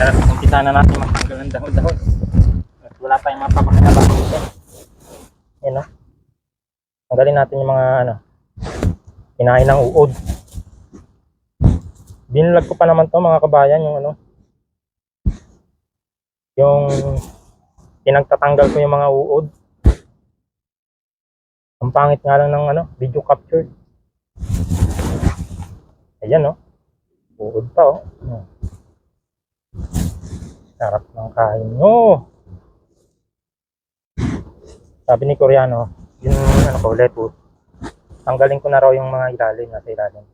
Tara, umpisa na natin magtanggal ng dahon-dahon. At wala pa yung mga papakinabang dito. Yan? Tanggalin natin yung mga ano, kinain ng uod. Binlag ko pa naman to mga kabayan yung ano, yung pinagtatanggal ko yung mga uod. Ang pangit nga lang ng ano, video capture. Ayan no. Uod pa oh. Sarap ng kain nyo. Sabi ni Koreano, yung ano ko, lettuce. Tanggalin ko na raw yung mga ilalim, nasa ilalim.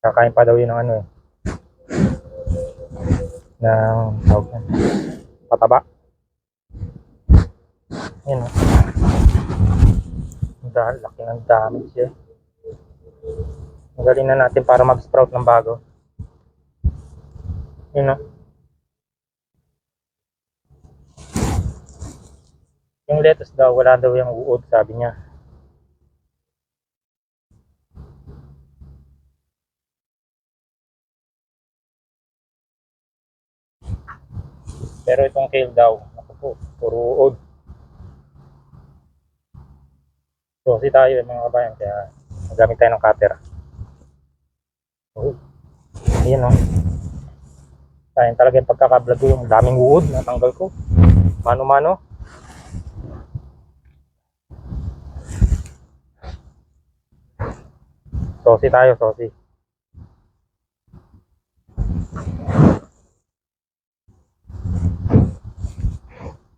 Kakain pa daw yun ng ano eh. Ng tawag yan. Pataba. Yan oh. Ang dahil, laki ng damage eh. Ang galing na natin para mag-sprout ng bago. Yun oh. Yung lettuce daw, wala daw yung uod, sabi niya. Pero itong kale daw, naku po, puro uod. So, si tayo eh, mga kabayan, kaya magamit tayo ng cutter. Oh, ayan o. Sayang talaga yung pagkakablog ko, yung daming uod na tanggal ko. Mano-mano. Sosi tayo, sosi.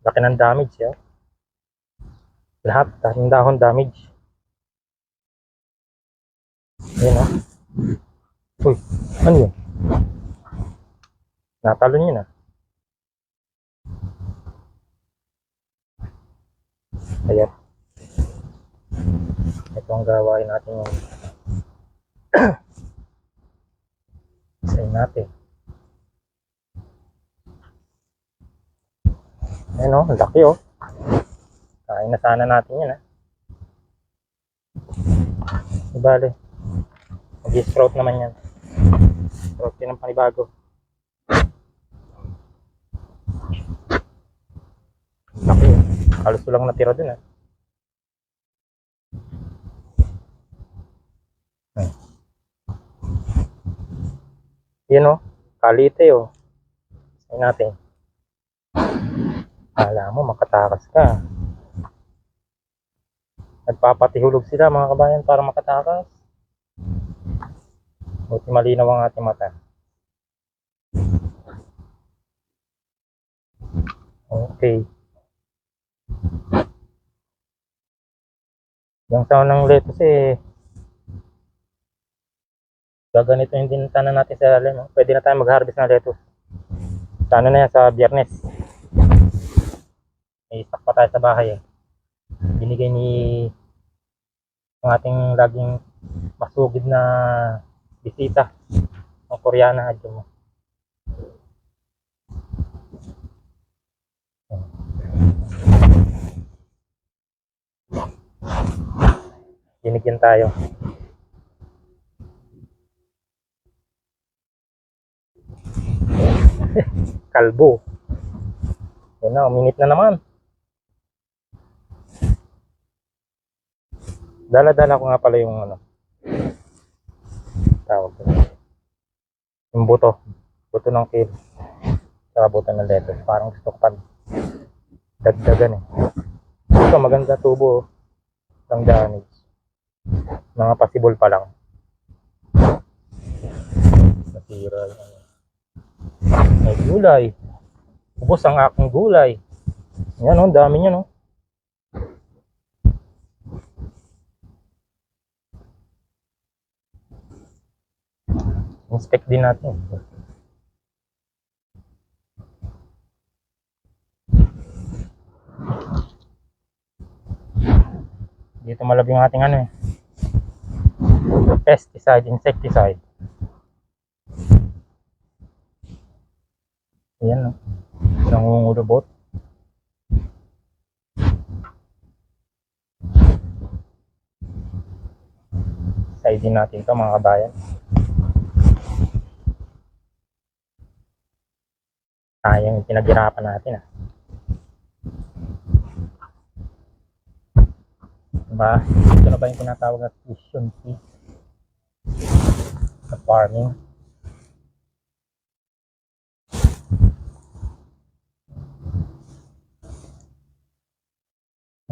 Laki ng damage ya. Lahat, dahil dahon damage. Ayan o. Uy, ano yun? Natalon yun ah. Ayan. Ito ang gawain natin yung Isayin natin. Ayan o, ang laki o. Kain na sana natin yan ha. Ibale. Mag-sprout naman yan. Sprout yun ng panibago. Laki o. Halos walang natira dun ha. Hmm. Yan o. Kalite o. Isayin natin. Kala mo makatakas ka. Nagpapatihulog sila mga kabayan para makatakas. Buti malinaw ang ating mata. Okay. Yung sound ng lettuce eh. Gaganito yung dintanan natin sa ilalim. oh. Pwede na tayo mag-harvest ng lettuce. Sana na yan sa biyernes. May stock pa tayo sa bahay eh. Binigay ni ang ating laging masugid na bisita ng Koreana at mo. Binigyan tayo. Kalbo. Yan na, uminit na naman. Dala-dala ko nga pala yung ano. Tawag ko. Yung buto. Buto ng kale. Saka buto ng lettuce. Parang gusto ko pa dagdagan eh. Ito maganda tubo. oh. Ang damage. Mga possible pa lang. Nasira yung ano. May gulay. Ubos ang aking gulay. Yan oh, dami niya no. Inspect din natin. Dito malab yung ating ano eh. Pesticide, insecticide. Ayan, no? Nangungulubot. Side din natin to mga kabayan. Sayang yung pinaghirapan natin ah. Diba? Ito na ba yung tinatawag na tuition fee? Sa farming.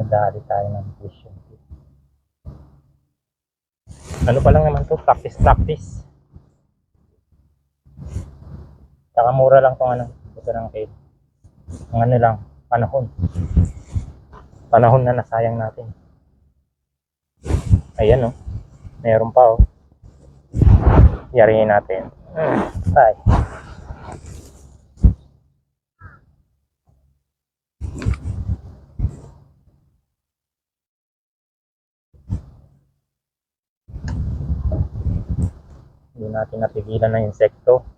Nadali tayo ng tuition fee. Ano pa lang naman to? Practice, practice. Saka mura lang tong ano. Ito lang kay. Ang ano lang, panahon. Panahon na nasayang natin. Ayan oh. Meron pa oh. Yarihin natin. Ay. Hindi natin napigilan ng insekto.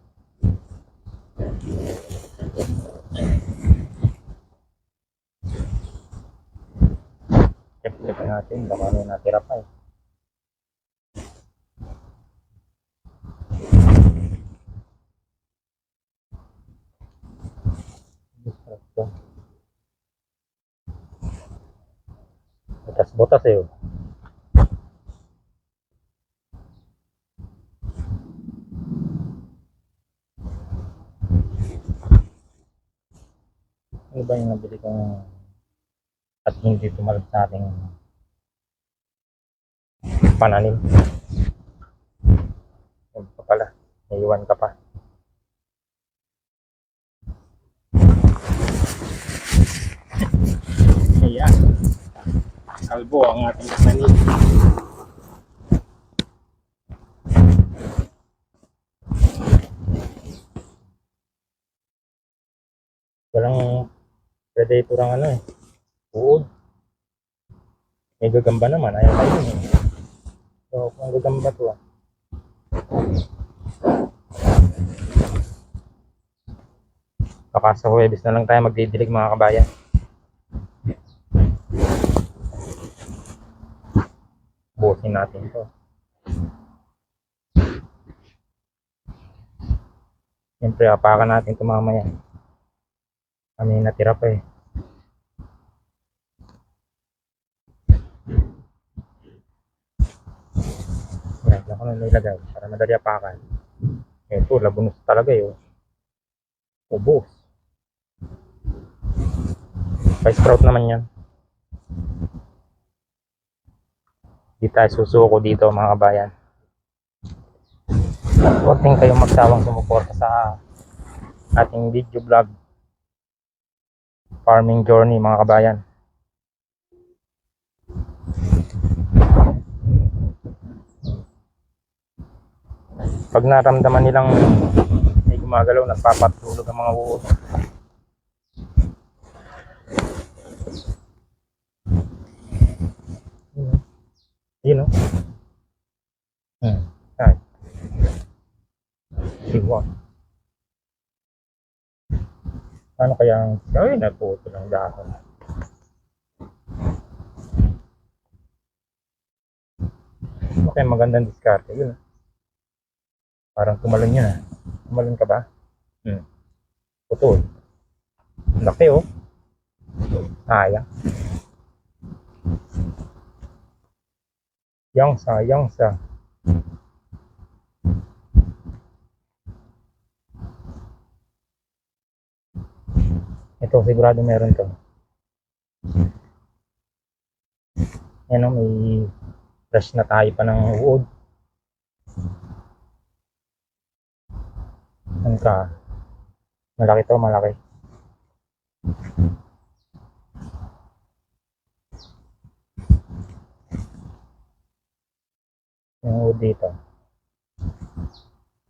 Natin. Baka may natira pa eh. Butas-butas eh. oh. Ano ba yung nabili kong at hindi tumalab sa ating pananim? Yun pa pala. Naiwan ka pa. Ayan. Kalbo ang ating pananim. Walang predator ang ano eh. Uod. May gagamba naman. Ayaw kayo eh. So, kung gagamba to ah. Baka sa Huwebes na lang tayo magdidilig mga kabayan. Busin natin to. Siyempre, apakan natin ito mamaya. Kami natira pa eh. Yan, ako na nilagay para madali apakan. Ito, labunos talaga yun. Ubos. Pa sprout naman yan. Di tayo susuko dito mga kabayan. Huwag din kayong magsawang sumuporta sa ating video vlog farming journey mga kabayan. Pag naramdaman nilang may gumagalaw, nagpapatulog ang mga uod. Yun o. Hmm. Ay. Siwa. Ano kaya ang... Ay, naputo ng dahon. Okay, magandang diskarte. Yun. Parang tumalon yun ah. Tumalon ka ba? Hmm. Putol. Laki oh. Sayang. Yang sa, yang sa. Ito, sigurado meron to. Yan o, may fresh na tayo pa ng uod. Ano ka? Malaki to, malaki. Yung dito.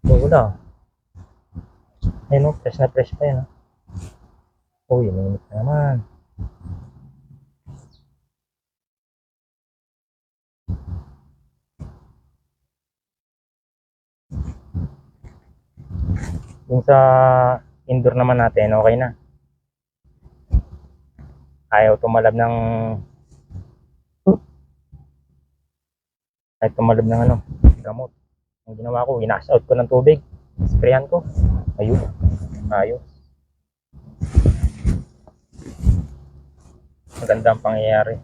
So, wala. Ayun o, fresh na fresh pa yan. Oh, yun init na naman. Yung sa indoor naman natin, okay na. Ayaw tumalab ng ayaw tumalab ng ano, gamot. Ang ginawa ko, inash out ko ng tubig. Sprayan ko. Ayun. Ayos. Maganda ang pangyayari.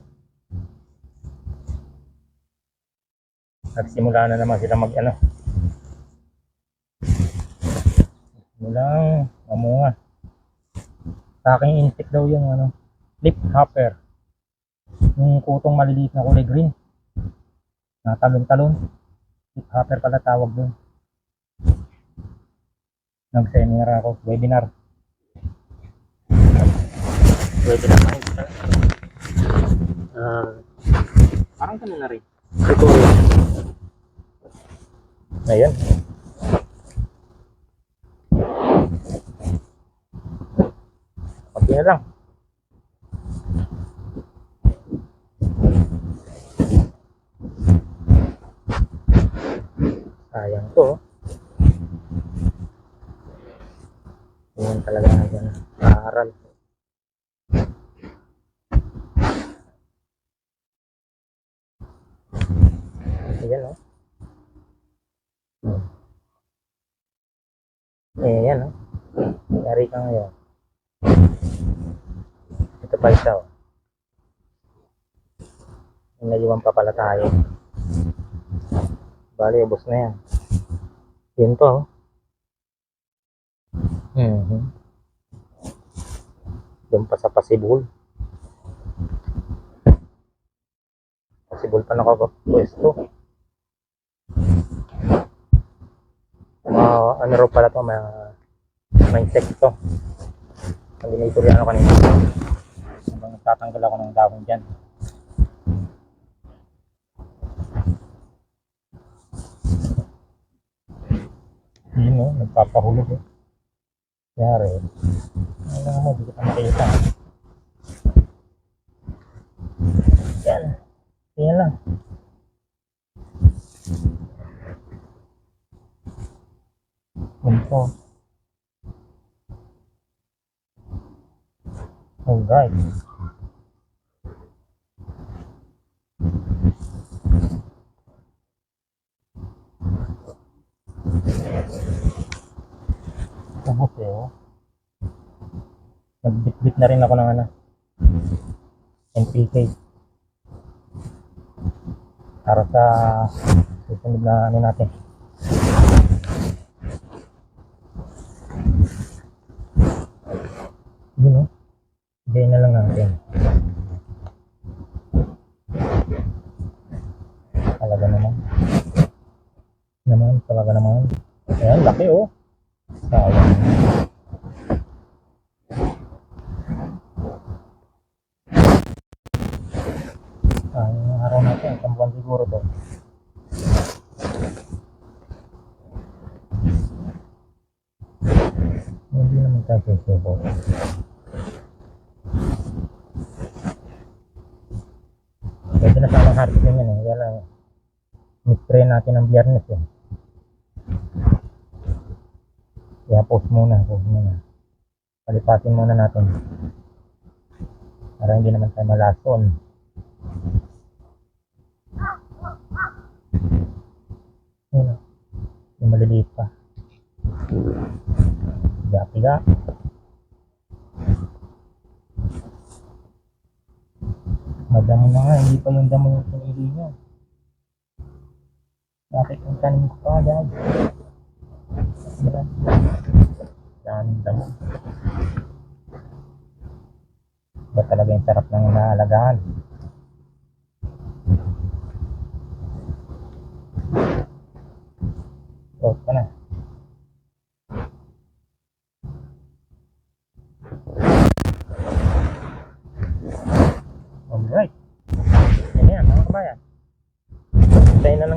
Nagsimula na naman sila mag ano. Mulang mamunga. Sa aking insect daw yung ano, lip hopper. Yung kutong maliliit na kulay green. Na talon-talon. Lip hopper pala tawag doon. Nag-seminar ako, webinar. Webinar na Ah, parang ganun na rin. Tutorial. Ayan. Na lang. Sayang to. oh. Yan talaga na yan. Aaral. Ayan o. Eh, yan o. Yari ka ngayon. Ito pa isa o. May naiwan pa pala tayo. Bali, ubos na yan. Yun to o. Mhm. Doon pa sa Pasibul. Pasibul pa nakapwesto. Mga ano raw pala to, mga, mga insekto. Ang dinituri ano kanina. Habang nagtatanggal ako ng dahon dyan. Yun o, nagpapahulog eh. Yari. Ano mo, di ko pa makita. Yan. Yan lang. Ito. Alright. Ubus eh, oh. Nagbitbit na rin ako ng ano. NPK. Para sa susunod na ano natin. Yun oh. Bigay na lang natin. Talaga naman. Naman, talaga naman. Ayan, laki oh. Sayang. Sayang yung araw natin. Isang buwan siguro to. Hindi naman tayo susuko. Pwede na sanang harvestin yan eh. Kaya lang, mag-spray natin ng biyernes eh. Kaya post muna, post muna. Palipatin muna natin. Para hindi naman tayo malason. Yun. Yung maliliit pa. Piga-piga. Madamo na nga, hindi pa yung damo yung pinili nyo. Bakit ang tanim ko pa? Diba? Daming damo. Ba talaga yung sarap ng inaalagaan? Out ka na.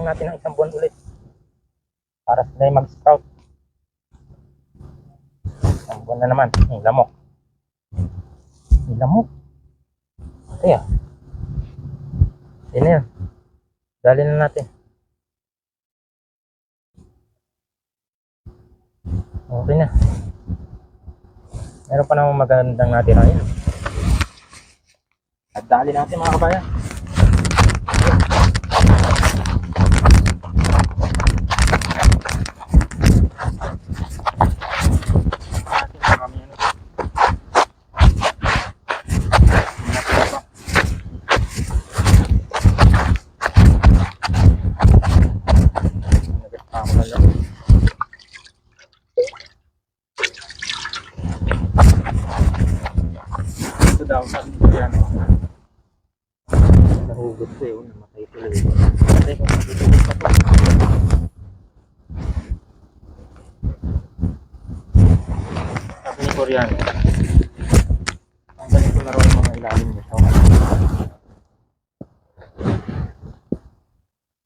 Natin ang isang buwan ulit. Para sila mag-sprout. Isang buwan na naman. Yung lamok. Yung lamok. Kaya. Yan na yan. Dali na natin. Okay na. Meron pa namang magandang natira yan. At dali natin mga kabayan. Natin marami yan. Natira pa. Nagit pa ako na lang. Ito daw, sabi ko yan. Ko yun, namatay tuloy. Kasi kung matutulog pa to. Sabi ni Koreano, ang ganito na raw yung mga ilalim niya.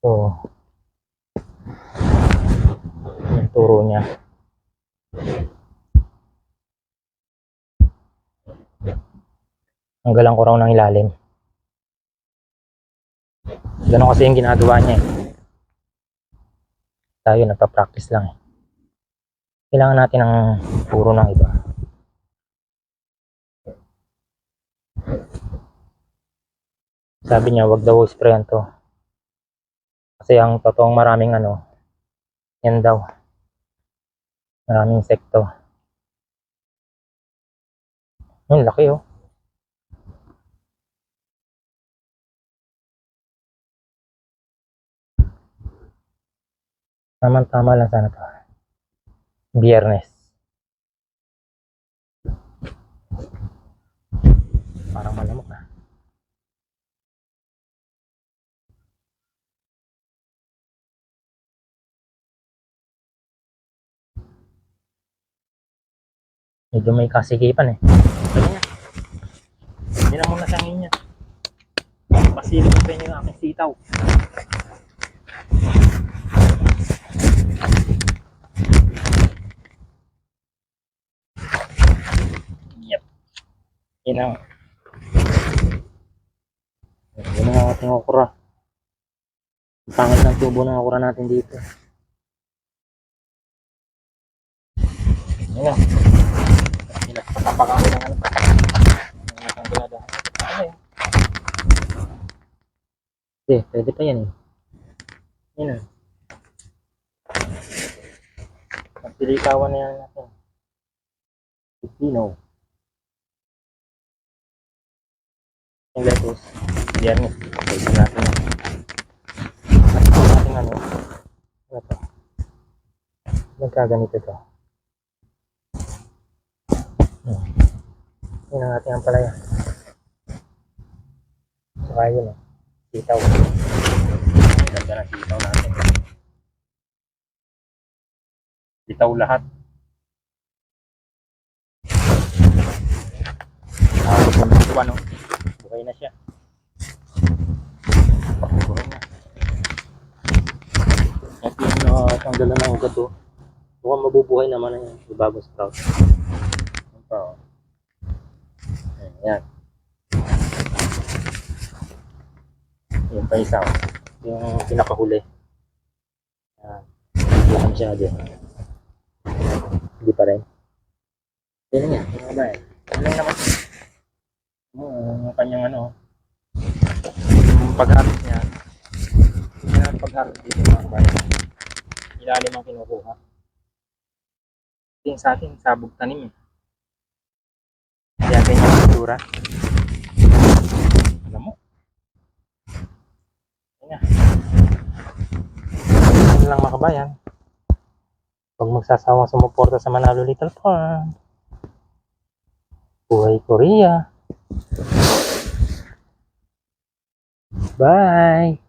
So, yung turo niya. Ang galang ko raw ng ilalim. Ganon kasi yung ginagawa niya eh. Tayo nagpa-practice lang eh. Kailangan natin ng turo ng iba. Sabi niya, wag daw sprayan to. Kasi ang totoong maraming ano, yan daw. Maraming insekto. Ang laki oh. Tama-tama lang sana to. Biyernes. Parang malamok ah. Medyo may kasigipan eh. Sabi niya. Hindi na muna siyang niya. Pasilip pa yung aking sitaw. Yun ang yun ang ating okra. Ang pangit ng tubo ng okra natin dito. Yun na. Yun na. Napakami ng ano. Ang ating ginagawa. Ano yun? Hindi, pwede pa yan eh. Yun na. Magpilikawan na yan natin. Pipino. Yung lettuce. Biyernes. Pwede natin. At ito natin ano. Ano to? Magkaganito to. Hmm. Yun ang ating ampalaya. Saka yun oh. Sitaw. Ganda ng sitaw natin. Sitaw lahat. Ah, gusto ano, buhay na siya. At yung uh, tanggalan ng ugat to, mukhang mabubuhay naman na yan. Yung bagong sprout. Yan pa, oh. Ayan. Yan pa isa. Yung pinakahuli. Ayan. Bukan siya din. Hindi pa rin. Yan nga, yan ba eh. Ano naman Oo, yung kanyang ano, yung pagharap niya, yan ang pagharap dito mga kabayan. Ilalim ang kinukuha. Yung sa akin, sabog tanim eh. Kaya ganyan ang itsura. Alam mo. Yan nga. Yan lang mga kabayan. Huwag magsasawang sumuporta sa Manalo Little Farm. Buhay Korea. Bye.